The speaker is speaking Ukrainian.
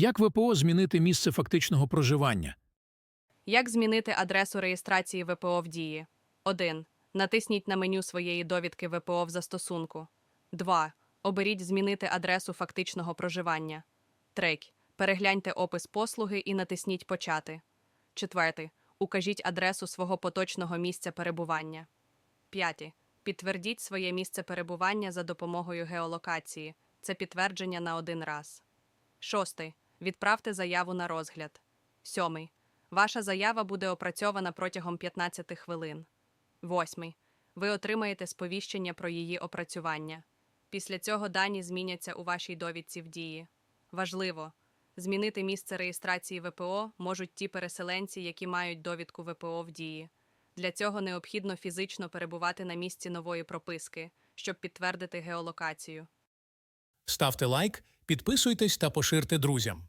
Як ВПО змінити місце фактичного проживання? Як змінити адресу реєстрації ВПО в дії? 1. Натисніть на меню своєї довідки ВПО в застосунку. 2. Оберіть Змінити адресу фактичного проживання. 3. Перегляньте опис послуги і натисніть Почати. 4. Укажіть адресу свого поточного місця перебування. 5. Підтвердіть своє місце перебування за допомогою геолокації. Це підтвердження на один раз. 6. Відправте заяву на розгляд. 7. Ваша заява буде опрацьована протягом 15 хвилин. 8. Ви отримаєте сповіщення про її опрацювання. Після цього дані зміняться у вашій довідці в дії. Важливо! Змінити місце реєстрації ВПО можуть ті переселенці, які мають довідку ВПО в дії. Для цього необхідно фізично перебувати на місці нової прописки, щоб підтвердити геолокацію. Ставте лайк, підписуйтесь та поширте друзям.